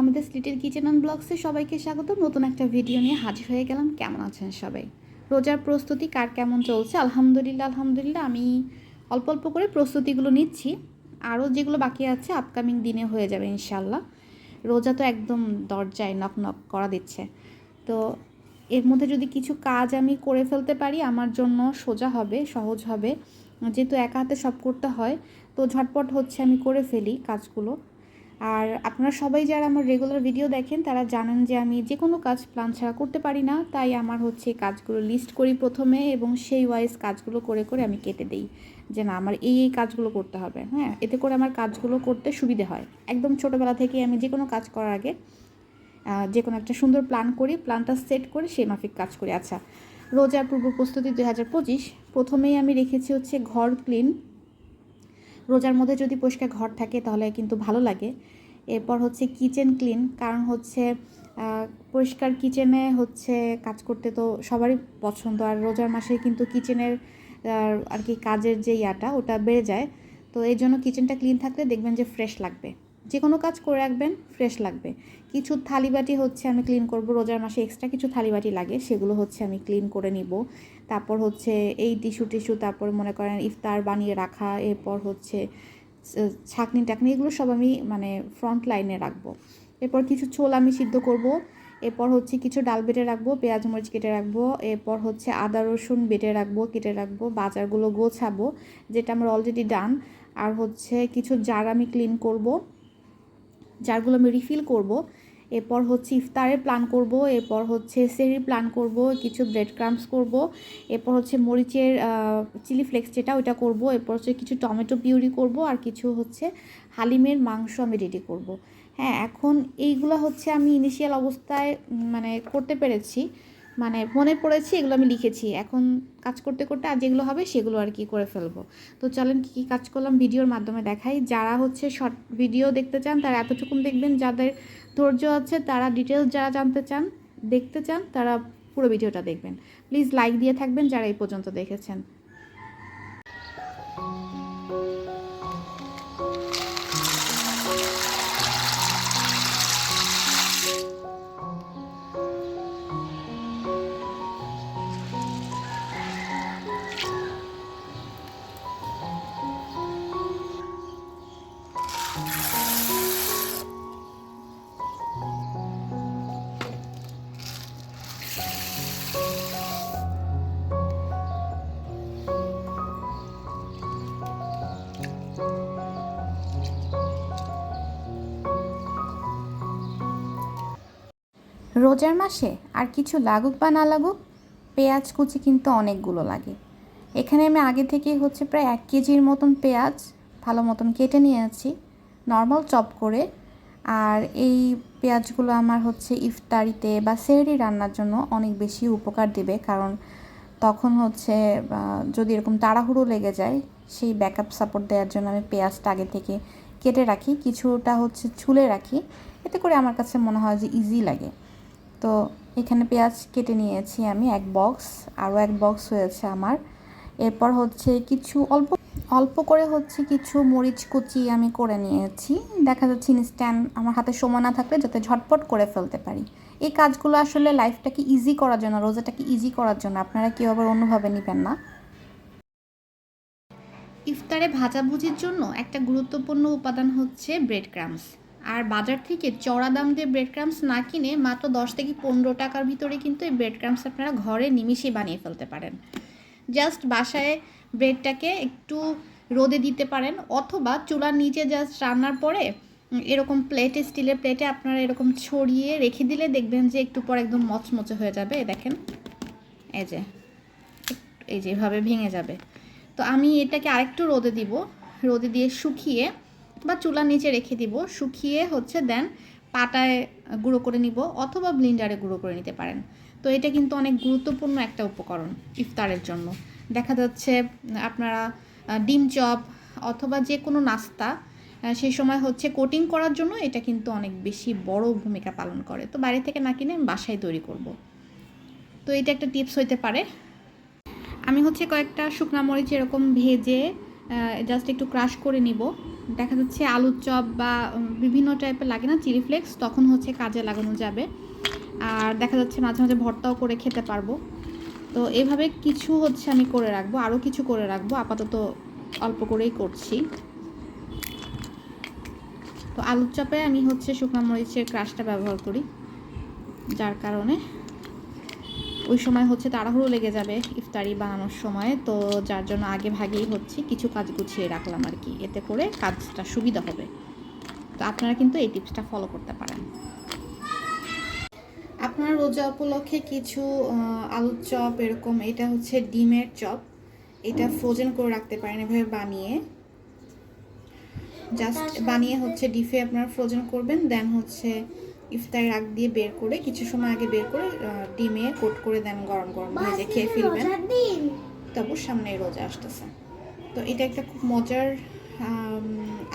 আমাদের স্লিটের kitchen and ব্লগসে সবাইকে স্বাগত নতুন একটা ভিডিও নিয়ে হাজির হয়ে গেলাম। কেমন আছেন সবাই? রোজার প্রস্তুতি কার কেমন চলছে? আলহামদুলিল্লাহ আলহামদুলিল্লাহ, আমি অল্প অল্প করে প্রস্তুতিগুলো নিচ্ছি। আরও যেগুলো বাকি আছে আপকামিং দিনে হয়ে যাবে ইনশাল্লাহ রোজা তো একদম দরজায় নক নক করা দিচ্ছে। তো এর মধ্যে যদি কিছু কাজ আমি করে ফেলতে পারি, আমার জন্য সোজা হবে, সহজ হবে। যেহেতু একা হাতে সব করতে হয়, তো ঝটপট হচ্ছে আমি করে ফেলি কাজগুলো। আর আপনারা সবাই যারা আমার রেগুলার ভিডিও দেখেন, তারা জানেন যে আমি যে কোনো কাজ প্ল্যান ছাড়া করতে পারি না। তাই আমার হচ্ছে কাজগুলো লিস্ট করি প্রথমে এবং সেই ওয়াইজ কাজগুলো করে করে আমি কেটে দিই যে না, আমার এই এই কাজগুলো করতে হবে। হ্যাঁ এতে করে আমার কাজগুলো করতে সুবিধে হয়। একদম ছোটোবেলা থেকে আমি যে কোনো কাজ করার আগে যে কোনো একটা সুন্দর প্ল্যান করি প্ল্যানটা সেট করে সেই মাফিক কাজ করি। আচ্ছা রোজার পূর্ব প্রস্তুতি দুই হাজার পঁচিশ। প্রথমেই আমি রেখেছি হচ্ছে ঘর ক্লিন রোজার মধ্যে যদি পরিষ্কার ঘর থাকে তাহলে কিন্তু ভালো লাগে। এরপর হচ্ছে কিচেন ক্লিন কারণ হচ্ছে পরিষ্কার কিচেনে হচ্ছে কাজ করতে তো সবারই পছন্দ, আর রোজার মাসে কিন্তু কিচেনের আর কি কাজের যে ইয়াটা, ওটা বেড়ে যায়। তো এই জন্য কিচেনটা ক্লিন থাকলে দেখবেন যে ফ্রেশ লাগবে। যে কোনো কাজ করে রাখবেন ফ্রেশ লাগবে। কিছু থালিবাটি হচ্ছে আমি ক্লিন করব, রোজার মাসে এক্সট্রা কিছু থালিবাটি লাগে, সেগুলো হচ্ছে আমি ক্লিন করে নিব। তারপর হচ্ছে এই টিস্যু টিস্যু তারপর মনে করেন ইফতার বানিয়ে রাখা, এরপর হচ্ছে ছাকনি টাকনি, এগুলো সব আমি মানে ফ্রন্ট লাইনে রাখব। এরপর কিছু ছোল আমি সিদ্ধ করব, এরপর হচ্ছে কিছু ডাল বেটে রাখব, পেঁয়াজ, মরিচ কেটে রাখব, এরপর হচ্ছে আদা, রসুন বেটে রাখব, কেটে রাখব, বাজারগুলো গোছাবো, যেটা আমার অলরেডি ডান আর হচ্ছে কিছু জার আমি ক্লিন করব। জারগুলো আমি রিফিল করব। এরপর হচ্ছে ইফতারের প্ল্যান করব, এরপর হচ্ছে সেরির প্ল্যান করব, কিছু ব্রেড ক্রামস করব, এরপর হচ্ছে মরিচের চিলি ফ্লেক্স যেটা ওইটা করব, এরপর হচ্ছে কিছু টমেটো পিউরি করব আর কিছু হচ্ছে হালিমের মাংস আমি রেডি করব। হ্যাঁ এখন এইগুলো হচ্ছে আমি ইনিশিয়াল অবস্থায় মানে করতে পেরেছি। মানে মনে পড়েছে, এগুলো আমি লিখেছি। এখন কাজ করতে করতে আর যেগুলো হবে সেগুলো আর কি করে ফেলব। তো চলেন কী কী কাজ করলাম ভিডিওর মাধ্যমে দেখাই। যারা হচ্ছে শর্ট ভিডিও দেখতে চান, তারা এতটুকুন দেখবেন। যাদের ধৈর্য আছে, তারা ডিটেলস যারা জানতে চান, দেখতে চান, তারা পুরো ভিডিওটা দেখবেন। প্লিজ লাইক দিয়ে থাকবেন যারা এই পর্যন্ত দেখেছেন। রোজার মাসে আর কিছু লাগুক বা না লাগুক, পেঁয়াজ কুচি কিন্তু অনেকগুলো লাগে। এখানে আমি আগে থেকেই হচ্ছে প্রায় এক কেজির মতন পেঁয়াজ ভালো মতন কেটে নিয়েছি, নর্মাল চপ করে। আর এই পেঁয়াজগুলো আমার হচ্ছে ইফতারিতে বা সেহরি রান্নার জন্য অনেক বেশি উপকার দেবে, কারণ তখন হচ্ছে যদি এরকম তাড়াহুড়ো লেগে যায়, সেই ব্যাকআপ সাপোর্ট দেওয়ার জন্য আমি পেঁয়াজটা আগে থেকে কেটে রাখি, কিছুটা হচ্ছে ছুলে রাখি। এতে করে আমার কাছে মনে হয় যে ইজি লাগে। তো এখানে পেঁয়াজ কেটে নিয়েছি আমি এক বক্স আরও এক বক্স হয়েছে আমার। এরপর হচ্ছে কিছু অল্প অল্প করে হচ্ছে কিছু মরিচ কুচি আমি করে নিয়েছি। দেখা যাচ্ছে ইনস্ট্যান্ট আমার হাতে সময় না থাকলে যাতে ঝটপট করে ফেলতে পারি। এই কাজগুলো আসলে লাইফটাকে ইজি করার জন্য, রোজাটাকে ইজি করার জন্য। আপনারা কেউ আবার অন্যভাবে নেবেন না? ইফতারে ভাজাভুজির জন্য একটা গুরুত্বপূর্ণ উপাদান হচ্ছে ব্রেড ক্রামস আর বাজার থেকে চড়া দাম দিয়ে ব্রেড ক্রামস না কিনে মাত্র দশ থেকে পনেরো টাকার ভিতরে কিন্তু এই ব্রেড ক্রামস আপনারা ঘরে নিমিশেই বানিয়ে ফেলতে পারেন। জাস্ট বাসায় ব্রেডটাকে একটু রোদে দিতে পারেন অথবা চুলার নিচে জাস্ট রান্নার পরে এরকম প্লেটে স্টিলের প্লেটে আপনারা এরকম ছড়িয়ে রেখে দিলে দেখবেন যে একটু পর একদম মচমচে হয়ে যাবে। দেখেন, এই যে এই যে এভাবে ভেঙে যাবে। তো আমি এটাকে আরেকটু রোদে দিব। রোদে দিয়ে শুকিয়ে বা চুলার নিচে রেখে দিব, শুকিয়ে হচ্ছে দেন পাটায় গুঁড়ো করে নিব অথবা ব্লিন্ডারে গুঁড়ো করে নিতে পারেন। তো এটা কিন্তু অনেক গুরুত্বপূর্ণ একটা উপকরণ ইফতারের জন্য। দেখা যাচ্ছে, আপনারা ডিম চপ অথবা যে কোনো নাস্তা সেই সময় হচ্ছে কোটিং করার জন্য এটা কিন্তু অনেক বেশি বড় ভূমিকা পালন করে। তো বাইরে থেকে না কিনে আমি বাসায় তৈরি করব। তো এটা একটা টিপস হইতে পারে। আমি হচ্ছে কয়েকটা শুকনা মরিচ এরকম ভেজে জাস্ট একটু ক্রাশ করে নিব। দেখা যাচ্ছে আলুর চপ বা বিভিন্ন টাইপের লাগে না, চিলি ফ্লেক্স, তখন হচ্ছে কাজে লাগানো যাবে। আর দেখা যাচ্ছে মাঝে মাঝে ভর্তাও করে খেতে পারব। তো এভাবে কিছু হচ্ছে আমি করে রাখব আরও কিছু করে রাখব, আপাতত অল্প করেই করছি। তো আলুর চপে আমি হচ্ছে শুকনো মরিচের ক্রাশটা ব্যবহার করি, যার কারণে ওই সময় হচ্ছে তাড়াহুড়ো লেগে যাবে ইফতারি বানানোর সময় তো যার জন্য আগে ভাগেই হচ্ছে কিছু কাজ গুছিয়ে রাখলাম আর কি। এতে করে কাজটা সুবিধা হবে। তো আপনারা কিন্তু এই টিপসটা ফলো করতে পারেন। আপনার রোজা উপলক্ষে কিছু আহ, আলুর চপ এরকম এটা হচ্ছে ডিমের চপ। এটা ফ্রোজেন করে রাখতে পারেন এভাবে বানিয়ে। জাস্ট বানিয়ে হচ্ছে ডিফে আপনার ফ্রোজেন করবেন দেন হচ্ছে ইফতারের আগ দিয়ে বের করে কিছু সময় আগে বের করে ডিমে কোট করে দেন গরম গরম ভেজে খেয়ে ফেলবেন। তারপর সামনে রোজা আসতেছে। তো এটা একটা খুব মজার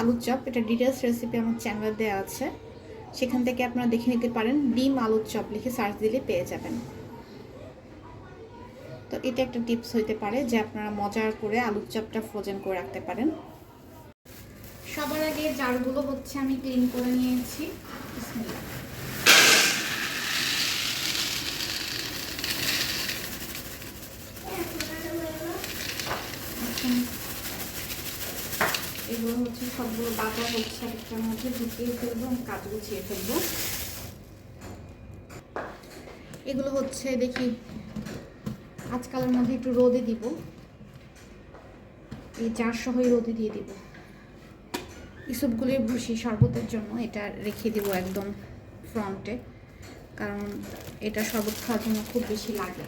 আলুর চপ। এটা ডিটেলস রেসিপি আমার চ্যানেলে দেওয়া আছে। সেখান থেকে আপনারা দেখে নিতে পারেন। ডিম আলুর চপ লিখে সার্চ দিলে পেয়ে যাবেন। তো এটা একটা টিপস হইতে পারে যে আপনারা মজার করে আলুর চপটা ফ্রোজেন করে রাখতে পারেন। সবার আগে জারগুলো হচ্ছে আমি ক্লিন করে নিয়েছি বিসমিল্লাহ। এখন এগুলো হচ্ছে সবগুলো বাজার হচ্ছে একটার মধ্যে ঢুকিয়ে ফেলব এবং কাজ গুছিয়ে ফেলব। এগুলো হচ্ছে দেখি, আজকালের মধ্যে একটু রোদে দিব। এই চার সহই রোদে দিয়ে দিব। ইসবগুলির ভুসি শরবতের জন্য এটা রেখে দিব একদম ফ্রন্টে কারণ এটা শরবত খাওয়ার জন্য খুব বেশি লাগে।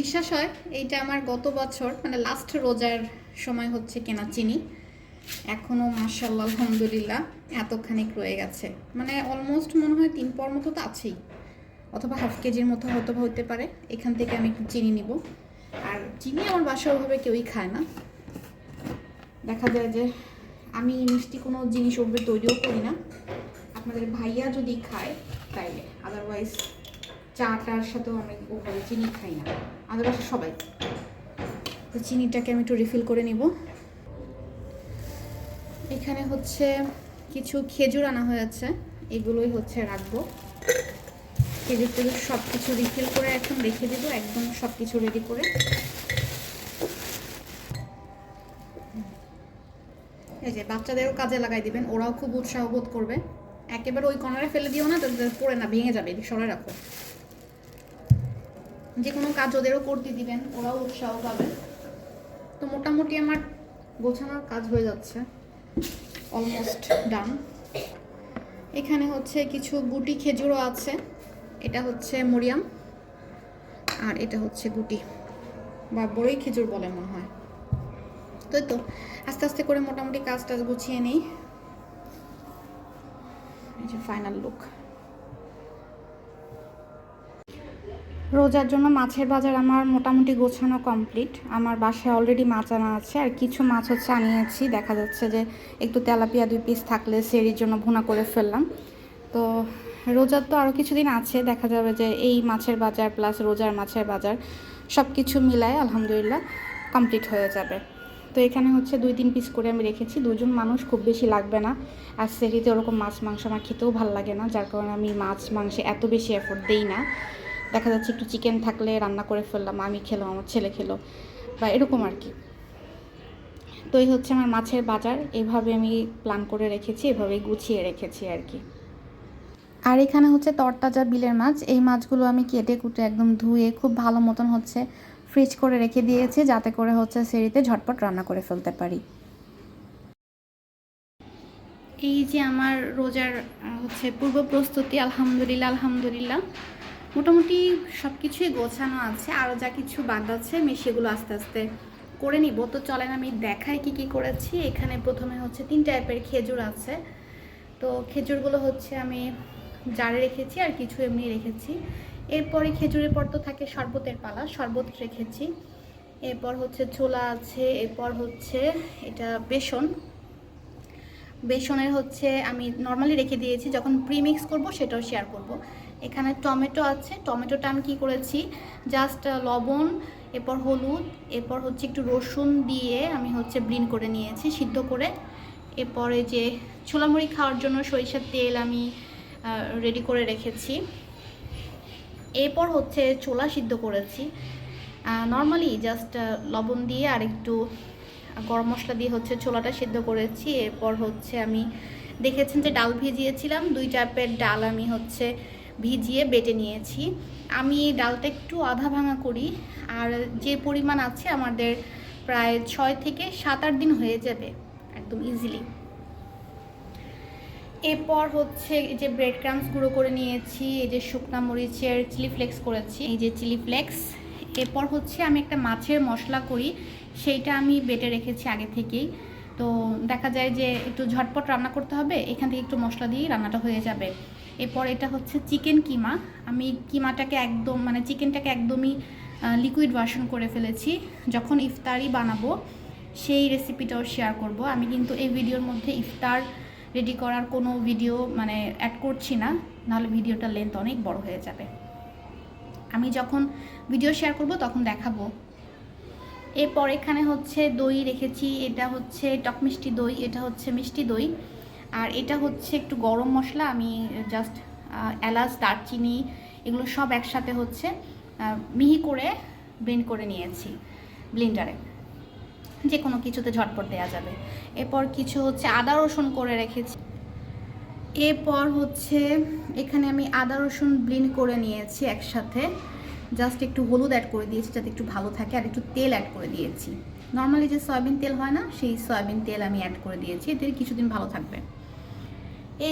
বিশ্বাস হয়, এইটা আমার গত বছর মানে লাস্ট রোজার সময় হচ্ছে কেনা চিনি। এখনও মার্শাল্লাহ আলহামদুলিল্লাহ, এতখানিক রয়ে গেছে। মানে অলমোস্ট মনে হয় তিন পর মতো তো আছেই। অথবা হাফ কেজির মতো হয়তো হতে পারে, এখান থেকে আমি একটু চিনি নিব। আর চিনি আমার বাসায় ওভাবে কেউই খায় না। দেখা যায় যে আমি মিষ্টি কোনো জিনিস ওভাবে তৈরিও করি না। আপনাদের ভাইয়া যদি খায়, তাইলে। আদারওয়াইজ চাটার সাথেও আমি ওভাবে চিনি খাই না। আদারওয়াইজ সবাই। তো চিনিটাকে আমি একটু রিফিল করে নিব। এখানে হচ্ছে কিছু খেজুর আনা হয়েছে এগুলোই হচ্ছে রাখব। খেজুর টেজুর সব কিছু রিফিল করে এখন রেখে দেবো, একদম সব কিছু রেডি করে। এই যে বাচ্চাদেরও কাজে লাগাই দিবেন, ওরাও খুব উৎসাহ বোধ করবে। একেবারে ওই কর্নারে ফেলে দিও না পড়ে না, ভেঙে যাবে সরাই রাখো। যে কোনো কাজ ওদেরও করতে দিবেন, ওরাও উৎসাহ পাবে তো মোটামুটি আমার গোছানোর কাজ হয়ে যাচ্ছে অলমোস্ট ডান এখানে হচ্ছে কিছু গুটি খেজুরও আছে, এটা হচ্ছে মরিয়াম, আর এটা হচ্ছে গুটি, বা বড়ই খেজুর বলে মনে হয়। তো তো, আস্তে আস্তে করে মোটামুটি কাজ টাজ গুছিয়ে যে ফাইনাল লুক রোজার জন্য মাছের বাজার আমার মোটামুটি গোছানো কমপ্লিট। আমার বাসায় অলরেডি মাছ আনা আছে আর কিছু মাছ হচ্ছে আনিয়েছি। দেখা যাচ্ছে যে একটু তেলাপিয়া দুই পিস থাকলে সেরির জন্য ভুনা করে ফেললাম। তো রোজার তো আরও কিছুদিন আছে, দেখা যাবে যে এই মাছের বাজার প্লাস রোজার মাছের বাজার সব কিছু মিলায় আলহামদুলিল্লাহ কমপ্লিট হয়ে যাবে। তো এখানে হচ্ছে দুই তিন পিস করে আমি রেখেছি। দুজন মানুষ খুব বেশি লাগবে না। আর সেরিতে ওরকম মাছ মাংস আমার খেতেও ভালো লাগে না, যার কারণে আমি মাছ মাংসে এত বেশি এফোর্ট দিই না। দেখা যাচ্ছে একটু চিকেন থাকলে রান্না করে ফেললাম, আমি খেলাম, আমার ছেলে খেলো, বা এরকম আর কি। তো এই হচ্ছে আমার মাছের বাজার, এভাবে আমি প্ল্যান করে রেখেছি, এভাবেই গুছিয়ে রেখেছি আর কি। আর এখানে হচ্ছে তরতাজা বিলের মাছ, এই মাছগুলো আমি কেটে কুটে একদম ধুয়ে খুব ভালো মতন হচ্ছে ফ্রিজ করে রেখে দিয়েছি, যাতে করে হচ্ছে সেরিতে ঝটপট রান্না করে ফেলতে পারি। এই যে আমার রোজার হচ্ছে পূর্ব প্রস্তুতি আলহামদুলিল্লাহ আলহামদুলিল্লাহ। মোটামুটি সব কিছুই গোছানো আছে আরও যা কিছু বাদ আছে আমি সেগুলো আস্তে আস্তে করে নিব। তো চলেন আমি দেখাই কি কি করেছি। এখানে প্রথমে হচ্ছে তিন টাইপের খেজুর আছে। তো খেজুরগুলো হচ্ছে আমি জারে রেখেছি আর কিছু এমনি রেখেছি। এরপরে খেজুরের পর তো থাকে শরবতের পালা, শরবত রেখেছি। এরপর হচ্ছে ছোলা আছে, এরপর হচ্ছে এটা বেসন। বেসনের হচ্ছে আমি নর্মালি রেখে দিয়েছি, যখন প্রিমিক্স করব সেটাও শেয়ার করব। এখানে টমেটো আছে। টমেটোটা আমি কী করেছি? জাস্ট লবণ, এরপর হলুদ, এরপর হচ্ছে একটু রসুন দিয়ে আমি হচ্ছে ব্লিন করে নিয়েছি, সিদ্ধ করে। এরপরে যে ছোলামুড়ি খাওয়ার জন্য সরিষার তেল আমি রেডি করে রেখেছি। এরপর হচ্ছে ছোলা সিদ্ধ করেছি। নর্মালি জাস্ট লবণ দিয়ে আর একটু গরম মশলা দিয়ে হচ্ছে ছোলাটা সিদ্ধ করেছি। এরপর হচ্ছে আমি দেখেছেন যে ডাল ভিজিয়েছিলাম। দুই টাইপের ডাল আমি হচ্ছে ভিজিয়ে বেটে নিয়েছি। আমি ডালটা একটু আধা ভাঙা করি। আর যে পরিমাণ আছে আমাদের প্রায় ছয় থেকে সাত আট দিন হয়ে যাবে একদম ইজিলি এরপর হচ্ছে এই যে ব্রেড ক্রামস গুঁড়ো করে নিয়েছি, এই যে শুকনা মরিচের চিলি ফ্লেক্স করেছি, এই যে চিলি ফ্লেক্স এরপর হচ্ছে আমি একটা মাছের মশলা করি, সেইটা আমি বেটে রেখেছি আগে থেকেই। তো দেখা যায় যে একটু ঝটপট রান্না করতে হবে, এখান থেকে একটু মশলা দিয়েই রান্নাটা হয়ে যাবে। এরপর এটা হচ্ছে চিকেন কিমা। আমি কিমাটাকে একদম মানে চিকেনটাকে একদমই লিকুইড ভার্সন করে ফেলেছি। যখন ইফতারি বানাবো, সেই রেসিপিটাও শেয়ার করব। আমি কিন্তু এই ভিডিওর মধ্যে ইফতার রেডি করার কোনো ভিডিও মানে অ্যাড করছি না। নাহলে ভিডিওটা লেন্থ অনেক বড় হয়ে যাবে। আমি যখন ভিডিও শেয়ার করব, তখন দেখাবো। এরপর এখানে হচ্ছে দই রেখেছি। এটা হচ্ছে টক মিষ্টি দই, এটা হচ্ছে মিষ্টি দই। আর এটা হচ্ছে একটু গরম মশলা, আমি জাস্ট এলাচ, দারচিনি এগুলো সব একসাথে হচ্ছে মিহি করে ব্লেন্ড করে নিয়েছি ব্লেন্ডারে যে কোনো কিছুতে ঝটপট দেওয়া যাবে। এরপর কিছু হচ্ছে আদা, রসুন করে রেখেছি। এরপর হচ্ছে এখানে আমি আদা, রসুন ব্লিন্ড করে নিয়েছি একসাথে। জাস্ট একটু হলুদ অ্যাড করে দিয়েছি যাতে একটু ভালো থাকে, আর একটু তেল অ্যাড করে দিয়েছি। নর্মালি যে সয়াবিন তেল হয় না, সেই সয়াবিন তেল আমি অ্যাড করে দিয়েছি, এতে কিছুদিন ভালো থাকবে।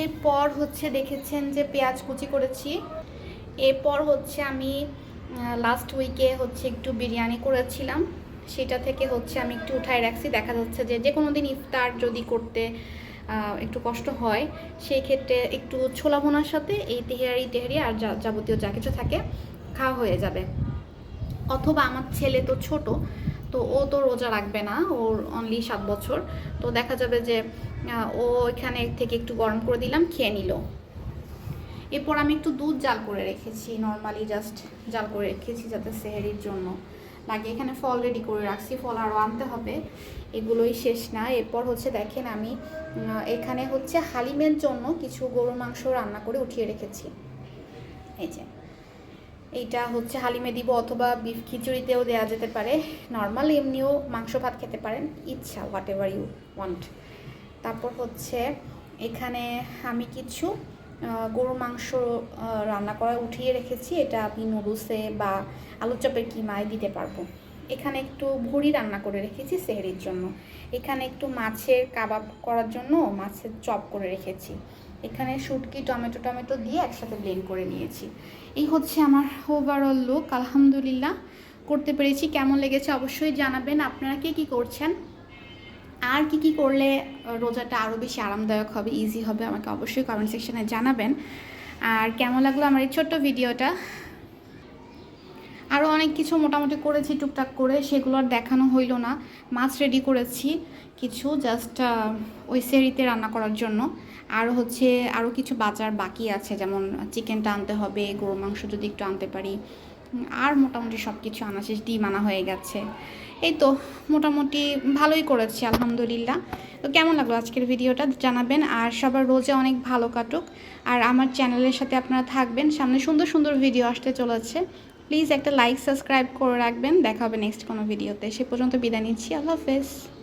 এরপর হচ্ছে দেখেছেন যে পেঁয়াজ কুচি করেছি। এরপর হচ্ছে আমি লাস্ট উইকে হচ্ছে একটু বিরিয়ানি করেছিলাম। সেটা থেকে হচ্ছে আমি একটু উঠায় রাখছি। দেখা যাচ্ছে যে যে কোনো দিন ইফতার যদি করতে একটু কষ্ট হয় সেই ক্ষেত্রে একটু ছোলা ভোনার সাথে এই তেহারি তেহারি আর যাবতীয় যা কিছু থাকে, খাওয়া হয়ে যাবে। অথবা আমার ছেলে তো ছোট তো ও তো রোজা রাখবে না, ওর অনলি সাত বছর। তো দেখা যাবে যে ও এখানে থেকে একটু গরম করে দিলাম, খেয়ে নিল। এরপর আমি একটু দুধ জাল করে রেখেছি নর্মালি জাস্ট জাল করে রেখেছি যাতে সেহেরির জন্য। লাগে এখানে ফল রেডি করে রাখছি, ফল আরও আনতে হবে, এগুলোই শেষ না। এরপর হচ্ছে দেখেন আমি এখানে হচ্ছে হালিমের জন্য কিছু গরুর মাংস রান্না করে উঠিয়ে রেখেছি। এই যে। এইটা হচ্ছে হালিমে দিব অথবা বিফ খিচুড়িতেও দেওয়া যেতে পারে। নর্মাল এমনিও মাংস ভাত খেতে পারেন। ইচ্ছা হোয়াট এভার ইউ ওয়ান্ট তারপর হচ্ছে এখানে আমি কিছু গরুর মাংস রান্না করা উঠিয়ে রেখেছি। এটা আপনি নুডলসে বা আলু চপের কিমায় দিতে পারব। এখানে একটু ভুড়ি রান্না করে রেখেছি সেহরির জন্য। এখানে একটু মাছের কাবাব করার জন্য মাছের চপ করে রেখেছি। এখানে শুটকি, টমেটো টমেটো দিয়ে একসাথে ব্লেন্ড করে নিয়েছি। এই হচ্ছে আমার ওভারঅল লুক আলহামদুলিল্লাহ। করতে পেরেছি, কেমন লেগেছে অবশ্যই জানাবেন। আপনারা কে কী করছেন? আর কি কি করলে রোজাটা আরও বেশি আরামদায়ক হবে ইজি হবে, আমাকে অবশ্যই কমেন্ট সেকশানে জানাবেন। আর কেমন লাগল আমার এই ছোট্ট ভিডিওটা আরও অনেক কিছু মোটামুটি করেছি, টুকটাক করে, সেগুলো আর দেখানো হইল না। মাছ রেডি করেছি, কিছু জাস্ট ওই সেরিতে রান্না করার জন্য। আর হচ্ছে আরও কিছু বাজার বাকি আছে, যেমন চিকেনটা আনতে হবে গরু মাংস যদি একটু আনতে পারি। আর মোটামুটি সব কিছু আনা শেষ, ডিম আনা হয়ে গেছে। এই তো, মোটামুটি ভালোই করেছি, আলহামদুলিল্লাহ। তো কেমন লাগল আজকের ভিডিওটা জানাবেন, আর সবার রোজে অনেক ভালো কাটুক। আর আমার চ্যানেলের সাথে আপনারা থাকবেন, সামনে সুন্দর সুন্দর ভিডিও আসতে চলেছে। প্লিজ একটা লাইক, সাবস্ক্রাইব করে রাখবেন, দেখা হবে নেক্সট কোনো ভিডিওতে। সে পর্যন্ত বিদায় নিচ্ছি, আল্লাহ হাফেজ।